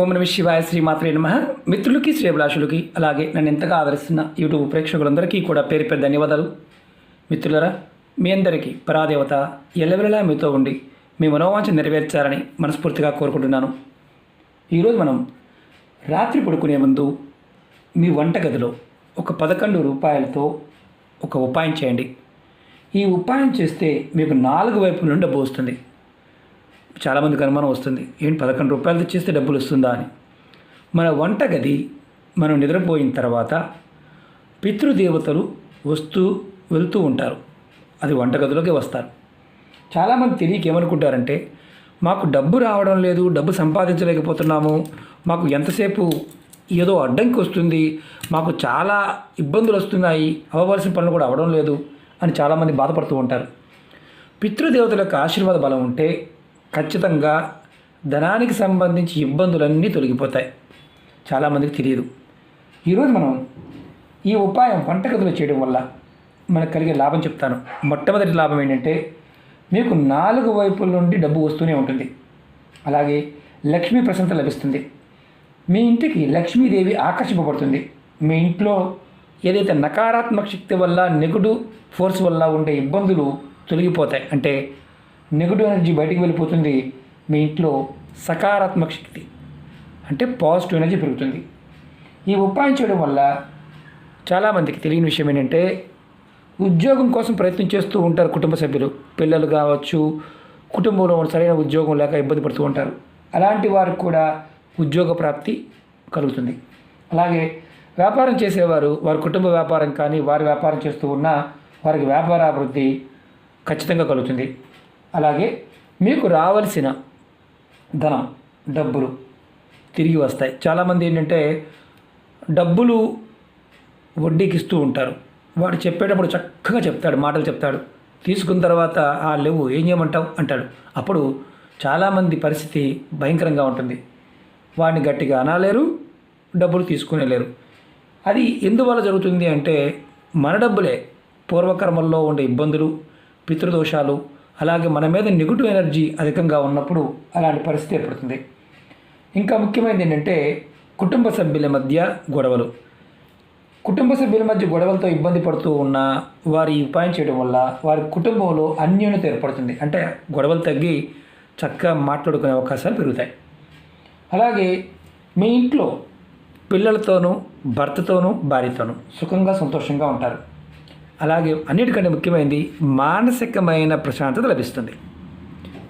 ఓం నమ శివాయ శ్రీమాత్రే నమ. మిత్రులకి శ్రేభిలాషులకి అలాగే నన్ను ఎంతగా ఆదరిస్తున్న యూట్యూబ్ ప్రేక్షకులందరికీ కూడా పేరు పేరు ధన్యవాదాలు. మిత్రులరా మీ అందరికీ పరాదేవత ఎల్లవెల్లలా మీతో ఉండి మీ మనోవాంఛ నెరవేర్చాలని మనస్ఫూర్తిగా కోరుకుంటున్నాను. ఈరోజు మనం రాత్రి పడుకునే ముందు మీ వంటగదిలో ఒక పదకొండు రూపాయలతో ఒక ఉపాయం చేయండి. ఈ ఉపాయం చేస్తే మీకు నాలుగు వైపుల నుండి డబ్బు వస్తుంది చాలామందికి అనుమానం వస్తుంది. ఏంటి పదకొండు రూపాయలు తెచ్చేస్తే డబ్బులు వస్తుందా? అని. మన వంటగది మనం నిద్రపోయిన తర్వాత పితృదేవతలు వస్తూ వెళ్తూ ఉంటారు. అది వంటగదిలోకి వస్తారు. చాలామంది తెలియక ఏమనుకుంటారంటే మాకు డబ్బు రావడం లేదు డబ్బు సంపాదించలేకపోతున్నాము మాకు ఎంతసేపు ఏదో అడ్డంకి వస్తుంది మాకు చాలా ఇబ్బందులు వస్తున్నాయి అవ్వవలసిన పనులు కూడా అవ్వడం లేదు అని చాలామంది బాధపడుతూ ఉంటారు. పితృదేవతల యొక్క ఆశీర్వాద బలం ఉంటే ఖచ్చితంగా ధనానికి సంబంధించి ఇబ్బందులన్నీ తొలగిపోతాయి. చాలామందికి తెలియదు. ఈరోజు మనం ఈ ఉపాయం వంటగదిలో చేయడం వల్ల మనకు కలిగే లాభం చెప్తాను. మొట్టమొదటి లాభం ఏంటంటే మీకు నాలుగు వైపుల నుండి డబ్బు వస్తూనే ఉంటుంది. అలాగే లక్ష్మీ ప్రశంస లభిస్తుంది. మీ ఇంటికి లక్ష్మీదేవి ఆకర్షింపబడుతుంది. మీ ఇంట్లో ఏదైతే నకారాత్మక శక్తి వల్ల నెగటివ్ ఫోర్స్ వల్ల ఉండే ఇబ్బందులు తొలగిపోతాయి. అంటే నెగటివ్ ఎనర్జీ బయటికి వెళ్ళిపోతుంది మీ ఇంట్లో సకారాత్మక శక్తి అంటే పాజిటివ్ ఎనర్జీ పెరుగుతుంది. ఈ ఉపాయం చేయడం వల్ల చాలామందికి తెలియని విషయం ఏంటంటే ఉద్యోగం కోసం ప్రయత్నం చేస్తూ ఉంటారు కుటుంబ సభ్యులు. పిల్లలు కావచ్చు కుటుంబంలో సరైన ఉద్యోగం లేక ఇబ్బంది పడుతూ ఉంటారు. అలాంటి వారికి కూడా ఉద్యోగ ప్రాప్తి కలుగుతుంది. అలాగే వ్యాపారం చేసేవారు వారి కుటుంబ వ్యాపారం కానీ వారి వ్యాపారం చేస్తూ ఉన్నా వారికి వ్యాపార అభివృద్ధి ఖచ్చితంగా కలుగుతుంది. అలాగే మీకు రావలసిన ధనం డబ్బులు తిరిగి వస్తాయి. చాలామంది ఏంటంటే డబ్బులు వడ్డీకి ఇస్తూ ఉంటారు. వాడు చెప్పేటప్పుడు చక్కగా చెప్తాడు మాటలు చెప్తాడు. తీసుకున్న తర్వాత ఆ లేవు ఏం చేయమంటావు? అంటాడు. అప్పుడు చాలామంది పరిస్థితి భయంకరంగా ఉంటుంది. వాడిని గట్టిగా అనలేరు డబ్బులు తీసుకునేలేరు అది ఎందువల్ల జరుగుతుంది అంటే మన డబ్బులే పూర్వకర్మల్లో ఉండే ఇబ్బందులు పితృదోషాలు అలాగే మన మీద నెగిటివ్ ఎనర్జీ అధికంగా ఉన్నప్పుడు అలాంటి పరిస్థితి ఏర్పడుతుంది. ఇంకా ముఖ్యమైనది ఏంటంటే కుటుంబ సభ్యుల మధ్య గొడవలు. కుటుంబ సభ్యుల మధ్య గొడవలతో ఇబ్బంది పడుతూ ఉన్న వారి ఉపాయం చేయడం వల్ల వారి కుటుంబంలో అన్యోన్యత ఏర్పడుతుంది. అంటే గొడవలు తగ్గి చక్కగా మాట్లాడుకునే అవకాశాలు పెరుగుతాయి. అలాగే మీ ఇంట్లో పిల్లలతోనూ భర్తతోనూ భార్యతోనూ సుఖంగా సంతోషంగా ఉంటారు. అలాగే అన్నిటికంటే ముఖ్యమైనది మానసికమైన ప్రశాంతత లభిస్తుంది.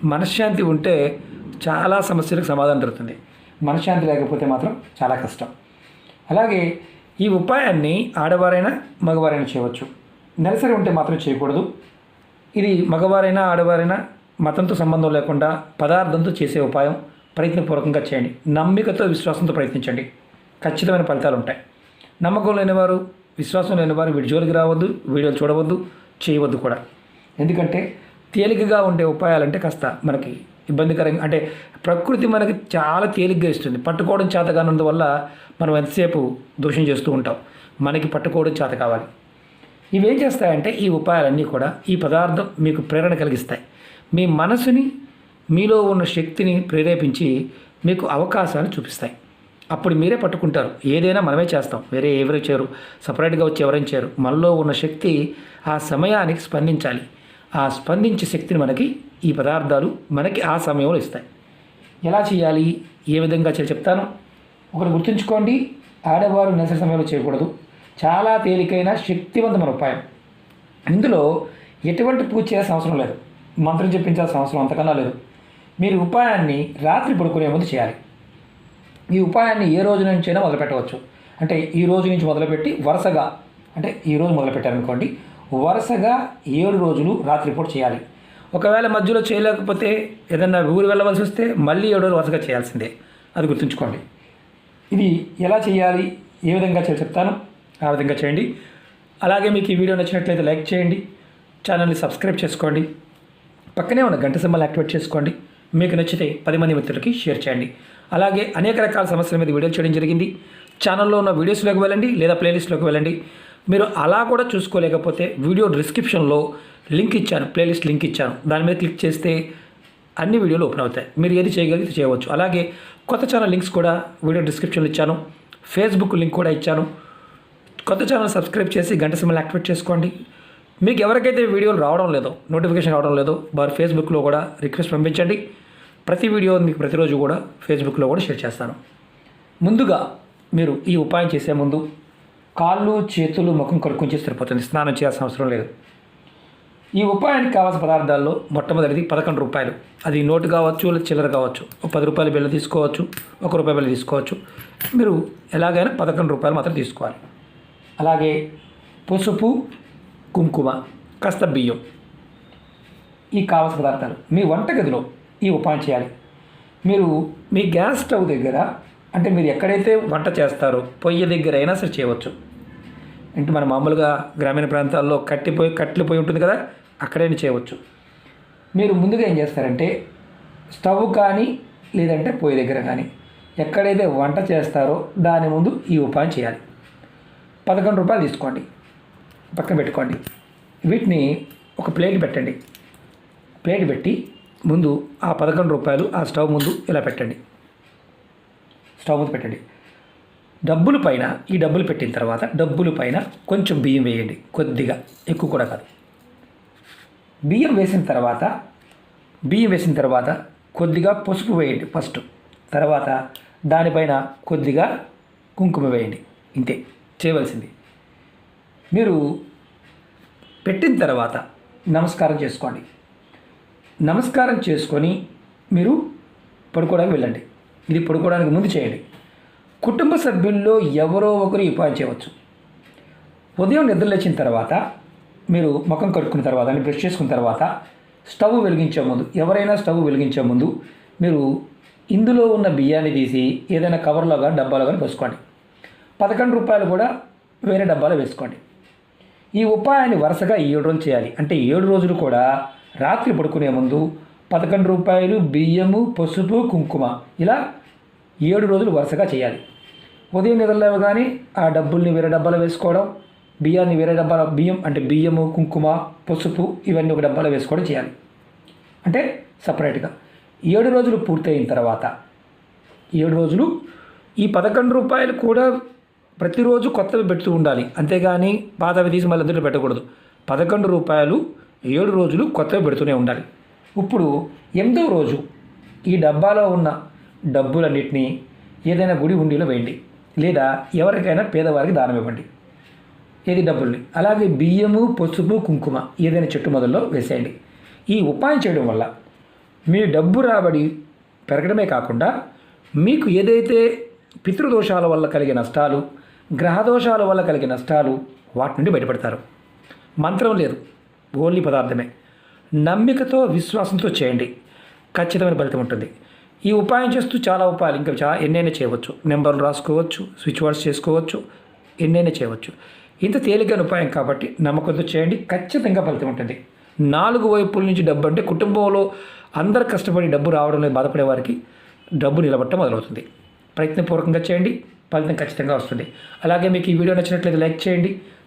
మనశ్శాంతి ఉంటే చాలా సమస్యలకు సమాధానం దొరుకుతుంది. మనశ్శాంతి లేకపోతే మాత్రం చాలా కష్టం. అలాగే ఈ ఉపాయాన్ని ఆడవారైనా మగవారైనా చేయవచ్చు. నెలసరి ఉంటే మాత్రం చేయకూడదు. ఇది మగవారైనా ఆడవారైనా మతంతో సంబంధం లేకుండా పదార్థంతో చేసే ఉపాయం ప్రయత్నపూర్వకంగా చేయండి. నమ్మికతో విశ్వాసంతో ప్రయత్నించండి. ఖచ్చితమైన ఫలితాలు ఉంటాయి. నమ్మకం లేనివారు విశ్వాసం లేని వారు వీడి జోలికి రావద్దు వీడియోలు చూడవద్దు చేయవద్దు కూడా. ఎందుకంటే తేలికగా ఉండే ఉపాయాలంటే కాస్త మనకి ఇబ్బందికరంగా అంటే ప్రకృతి మనకి చాలా తేలిగ్గా ఇస్తుంది. పట్టుకోవడం చేత కానందువల్ల మనం ఎంతసేపు దోషం చేస్తూ ఉంటాం. మనకి పట్టుకోవడం చేత కావాలి. ఇవేం చేస్తాయంటే ఈ ఉపాయాలన్నీ కూడా ఈ పదార్థం మీకు ప్రేరణ కలిగిస్తాయి. మీ మనసుని మీలో ఉన్న శక్తిని ప్రేరేపించి మీకు అవకాశాలు చూపిస్తాయి. అప్పుడు మీరే పట్టుకుంటారు. ఏదైనా మనమే చేస్తాం. వేరే ఎవరు చేయరు. సపరేట్గా వచ్చి ఎవరైనా చేయరు. మనలో ఉన్న శక్తి ఆ సమయానికి స్పందించాలి. ఆ స్పందించే శక్తిని మనకి ఈ పదార్థాలు మనకి ఆ సమయంలో ఇస్తాయి. ఎలా చేయాలి? ఏ విధంగా చేయాలి చెప్తాను. ఒకటి గుర్తుంచుకోండి. ఆడవారు నెలసరి సమయంలో చేయకూడదు. చాలా తేలికైన శక్తివంతమైన ఉపాయం. ఇందులో ఎటువంటి పూజ చేయాల్సిన అవసరం లేదు. మంత్రం చెప్పించాల్సిన అవసరం అంతకన్నా లేదు. మీరు ఉపాయాన్ని రాత్రి పడుకునే ముందు చేయాలి. ఈ ఉపాయాన్ని ఏ రోజు నుంచైనా మొదలుపెట్టవచ్చు. అంటే ఈ రోజు నుంచి మొదలుపెట్టి వరుసగా అంటే ఈ రోజు మొదలుపెట్టారనుకోండి వరుసగా ఏడు రోజులు రాత్రిపూట చేయాలి. ఒకవేళ మధ్యలో చేయలేకపోతే ఏదన్నా ఊరు వెళ్ళవలసి వస్తే మళ్ళీ ఏడు రోజులు వరుసగా చేయాల్సిందే. అది గుర్తుంచుకోండి. ఇది ఎలా చేయాలి? ఏ విధంగా చేయాలి చెప్తాను. ఆ విధంగా చేయండి. అలాగే మీకు ఈ వీడియో నచ్చినట్లయితే లైక్ చేయండి. ఛానల్ని సబ్స్క్రైబ్ చేసుకోండి. పక్కనే ఉన్న గంట సింబల్ యాక్టివేట్ చేసుకోండి. మీకు నచ్చితే పది మంది మిత్రులకి షేర్ చేయండి. అలాగే అనేక రకాల సమస్యల మీద వీడియోలు చేయడం జరిగింది. ఛానల్లో ఉన్న వీడియోస్లోకి వెళ్ళండి లేదా ప్లేలిస్ట్లోకి వెళ్ళండి. మీరు అలా కూడా చూసుకోలేకపోతే వీడియో డిస్క్రిప్షన్లో లింక్ ఇచ్చాను ప్లేలిస్ట్ లింక్ ఇచ్చాను. దాని మీద క్లిక్ చేస్తే అన్ని వీడియోలు ఓపెన్ అవుతాయి. మీరు ఏది చేయగలిగితే చేయవచ్చు. అలాగే కొత్త ఛానల్ లింక్స్ కూడా వీడియో డిస్క్రిప్షన్లో ఇచ్చాను. ఫేస్బుక్ లింక్ కూడా ఇచ్చాను. కొత్త ఛానల్ సబ్స్క్రైబ్ చేసి గంట సింబల్ యాక్టివేట్ చేసుకోండి. మీకు ఎవరికైతే వీడియోలు రావడం లేదో నోటిఫికేషన్ రావడం లేదో వారు ఫేస్బుక్లో కూడా రిక్వెస్ట్ పంపించండి. ప్రతి వీడియో మీకు ప్రతిరోజు కూడా ఫేస్బుక్లో కూడా షేర్ చేస్తాను. ముందుగా మీరు ఈ ఉపాయం చేసే ముందు కాళ్ళు చేతులు ముఖం కడుక్కొని చేసి సరిపోతుంది. స్నానం చేయాల్సిన అవసరం లేదు. ఈ ఉపాయానికి కావాల్సిన పదార్థాల్లో మొట్టమొదటిది పదకొండు రూపాయలు. అది నోటు కావచ్చు లేదా చిల్లర కావచ్చు. ఒక పది రూపాయల బిల్లు తీసుకోవచ్చు ఒక రూపాయి బిల్లు తీసుకోవచ్చు. మీరు ఎలాగైనా పదకొండు రూపాయలు మాత్రం తీసుకోవాలి. అలాగే పసుపు కుంకుమ కాస్త బియ్యం. ఈ కావాల్సిన పదార్థాలు మీ వంటగదిలో ఈ ఉపాయం చేయాలి. మీరు మీ గ్యాస్ స్టవ్ దగ్గర అంటే మీరు ఎక్కడైతే వంట చేస్తారో పొయ్యి దగ్గర అయినా సరే చేయవచ్చు. అంటే మన మామూలుగా గ్రామీణ ప్రాంతాల్లో కట్టిపోయి కట్టిపోయి ఉంటుంది కదా అక్కడైనా చేయవచ్చు. మీరు ముందుగా ఏం చేస్తారంటే స్టవ్ కానీ లేదంటే పొయ్యి దగ్గర కానీ ఎక్కడైతే వంట చేస్తారో దాని ముందు ఈ ఉపాయం చేయాలి. పదకొండు రూపాయలు తీసుకోండి. పక్కన పెట్టుకోండి. వీటిని ఒక ప్లేట్ పెట్టండి. ప్లేట్ పెట్టి ముందు ఆ పదకొండు రూపాయలు ఆ స్టవ్ ముందు ఇలా పెట్టండి. స్టవ్ ముందు పెట్టండి. డబ్బులు పైన ఈ డబ్బులు పెట్టిన తర్వాత డబ్బులు పైన కొంచెం బియ్యం వేయండి. కొద్దిగా ఎక్కువ కూడా కాదు. బియ్యం వేసిన తర్వాత బియ్యం వేసిన తర్వాత కొద్దిగా పసుపు వేయండి ఫస్ట్. తర్వాత దానిపైన కొద్దిగా కుంకుమ వేయండి. ఇంతే చేయవలసింది. మీరు పెట్టిన తర్వాత నమస్కారం చేసుకోండి. నమస్కారం చేసుకొని మీరు పడుకోవడానికి వెళ్ళండి. ఇది పడుకోవడానికి ముందు చేయండి. కుటుంబ సభ్యుల్లో ఎవరో ఒకరు ఈ ఉపాయం చేయవచ్చు. ఉదయం నిద్ర లేచిన తర్వాత మీరు ముఖం కడుక్కున్న తర్వాత అని బ్రష్ చేసుకున్న తర్వాత స్టవ్ వెలిగించే ముందు ఎవరైనా స్టవ్ వెలిగించే ముందు మీరు ఇందులో ఉన్న బియ్యాన్ని తీసి ఏదైనా కవర్లో కానీ డబ్బాలో కానీ పోసుకోండి. పదకొండు రూపాయలు కూడా వేరే డబ్బాలో వేసుకోండి. ఈ ఉపాయాన్ని వరుసగా ఏడు రోజులు చేయాలి. అంటే ఏడు రోజులు కూడా రాత్రి పడుకునే ముందు పదకొండు రూపాయలు బియ్యము పసుపు కుంకుమ ఇలా ఏడు రోజులు వరుసగా చేయాలి. ఉదయం నిద్రలేవగానే ఆ డబ్బుల్ని వేరే డబ్బాలో వేసుకోవడం బియ్యాన్ని వేరే డబ్బాలో బియ్యం అంటే బియ్యము కుంకుమ పసుపు ఇవన్నీ ఒక డబ్బాలో వేసుకోవడం చేయాలి. అంటే సపరేట్గా. ఏడు రోజులు పూర్తయిన తర్వాత ఏడు రోజులు ఈ పదకొండు రూపాయలు కూడా ప్రతిరోజు కొత్తవి పెడుతూ ఉండాలి. అంతేగాని పాతవి తీసి మళ్ళీ అందులో పెట్టకూడదు. పదకొండు రూపాయలు ఏడు రోజులు కొత్తవి పెడుతూనే ఉండాలి. ఇప్పుడు ఎనిమిదవ రోజు ఈ డబ్బాలో ఉన్న డబ్బులన్నింటినీ ఏదైనా గుడి ఉండిలో వేయండి. లేదా ఎవరికైనా పేదవారికి దానం ఇవ్వండి. ఏది డబ్బుల్ని? అలాగే బియ్యము పసుపు కుంకుమ ఏదైనా చెట్టు మొదల్లో వేసేయండి. ఈ ఉపాయం చేయడం వల్ల మీ డబ్బు రాబడి పెరగడమే కాకుండా మీకు ఏదైతే పితృదోషాల వల్ల కలిగే నష్టాలు గ్రహదోషాల వల్ల కలిగే నష్టాలు వాటి నుండి బయటపడతారు. మంత్రం లేదు. ఓన్లీ పదార్థమే. నమ్మికతో విశ్వాసంతో చేయండి. ఖచ్చితమైన ఫలితం ఉంటుంది. ఈ ఉపాయం చేస్తూ చాలా ఉపాయాలు ఇంకా చాలా ఎన్నైనా చేయవచ్చు. నెంబర్లు రాసుకోవచ్చు స్విచ్ వర్డ్స్ చేసుకోవచ్చు ఎన్నైనా చేయవచ్చు. ఇంత తేలికైన ఉపాయం కాబట్టి నమ్మకంతో చేయండి. ఖచ్చితంగా ఫలితం ఉంటుంది. నాలుగు వైపుల నుంచి డబ్బు అంటే కుటుంబంలో అందరు కష్టపడి డబ్బు రావడం లేదు బాధపడే వారికి డబ్బు నిలబట్టడం మొదలవుతుంది. ప్రయత్నపూర్వకంగా చేయండి. ఫలితం ఖచ్చితంగా వస్తుంది. అలాగే మీకు ఈ వీడియో నచ్చినట్లయితే లైక్ చేయండి.